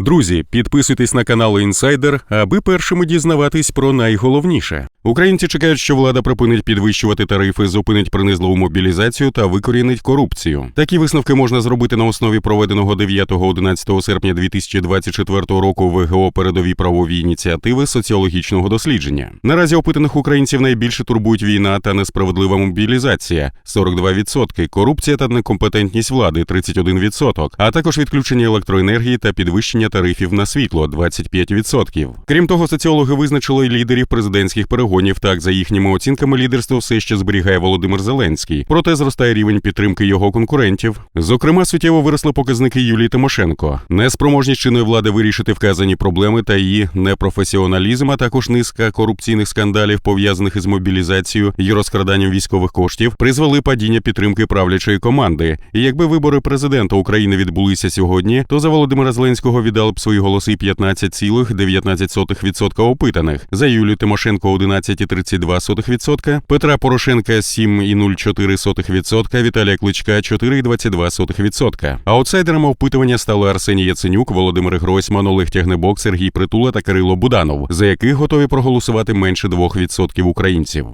Друзі, підписуйтесь на канал Інсайдер, аби першими дізнаватись про найголовніше. Українці чекають, що влада припинить підвищувати тарифи, зупинить принизливу мобілізацію та викорінить корупцію. Такі висновки можна зробити на основі проведеного 9-11 серпня 2024 року ВГО передові правові ініціативи соціологічного дослідження. Наразі опитаних українців найбільше турбують війна та несправедлива мобілізація 42%, корупція та некомпетентність влади 31%, а також відключення електроенергії та підвищення тарифів на світло 25%. Крім того, соціологи визначили лідерів президентських перегонів. Так, за їхніми оцінками, лідерство все ще зберігає Володимир Зеленський, проте зростає рівень підтримки його конкурентів. Зокрема, суттєво виросли показники Юлії Тимошенко. Неспроможність чинної влади вирішити вказані проблеми та її непрофесіоналізм, а також низка корупційних скандалів, пов'язаних із мобілізацією і розкраданням військових коштів, призвели падіння підтримки правлячої команди. І якби вибори президента України відбулися сьогодні, то за Володимира Зеленського віддали б свої голоси 15,19% опитаних, за Юлію Тимошенко 11,32%, Петра Порошенка 7,04%, Віталія Кличка 4,22%. Аутсайдерами опитування стали Арсеній Яценюк, Володимир Гройсман, Олег Тягнебок, Сергій Притула та Кирило Буданов, за яких готові проголосувати менше 2% українців.